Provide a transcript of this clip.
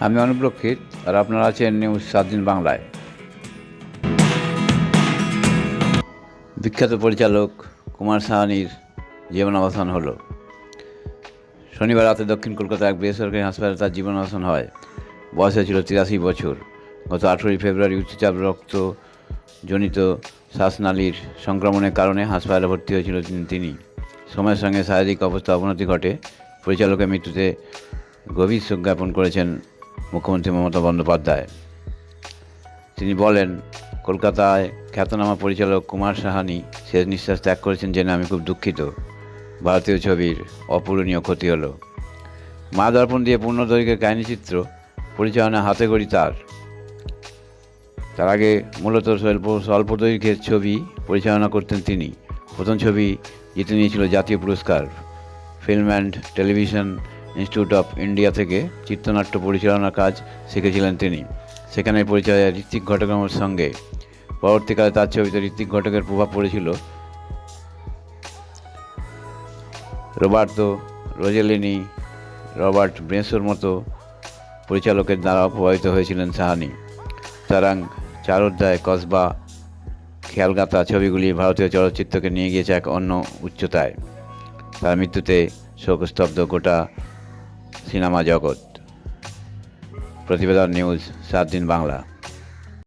আমি অনুপ্রক্ষিত আর আপনারা আছেন নিউজ সাত দিন বাংলায়। বিখ্যাত পরিচালক কুমার সাহানির জীবনাবসান হলো। শনিবার রাতে দক্ষিণ কলকাতার এক বেসরকারি হাসপাতালে তার জীবনাবসান হয়। বয়স হয়েছিল তিরাশি বছর। গত আঠেরোই ফেব্রুয়ারি উচ্চচাপ রক্ত জনিত শ্বাসনালীর সংক্রমণের কারণে হাসপাতালে ভর্তি হয়েছিল তিনি- তিনি। সময়ের সঙ্গে শারীরিক অবস্থা অবনতি ঘটে। পরিচালকের মৃত্যুতে গভীর শোক জ্ঞাপন করেছেন মুখ্যমন্ত্রী মমতা বন্দ্যোপাধ্যায়। তিনি বলেন, কলকাতায় খ্যাতনামা পরিচালক কুমার সাহানি শেষ নিঃশ্বাস ত্যাগ করেছেন জেনে আমি খুব দুঃখিত। ভারতীয় ছবির অপূরণীয় ক্ষতি হলো। মা দর্পণ দিয়ে পূর্ণ দৈর্ঘ্যের কাহিনীচিত্র, পরিচালনা হাতে গড়ি তার। তার আগে মূলত স্বল্প স্বল্প দৈর্ঘ্যের ছবি পরিচালনা করতেন তিনি। প্রথম ছবি জিতে নিয়েছিল জাতীয় পুরস্কার, film and television institute of India থেকে চিত্রনাট্য পরিচালনার কাজ শিখেছিলেন তিনি। সেখানে পরিচয় ঋত্বিক ঘটকের সঙ্গে। পরবর্তীকালে তার ছবিতে ঋত্বিক ঘটকের প্রভাব পড়েছিল রোবার্তো রোজেলিনি, রবার্ট ব্রেসোর মতো পরিচালকের দ্বারা প্রভাবিত হয়েছিলেন সাহানি। তারাং চার অধ্যায় কসবা খেয়ালগাতা ছবিগুলি ভারতীয় চলচ্চিত্রকে নিয়ে গিয়েছে এক অন্য উচ্চতায়। তার মৃত্যুতে শোকস্তব্ধ গোটা সিনেমা জগৎ। প্রতিবেদন নিউজ সাত দিন বাংলা।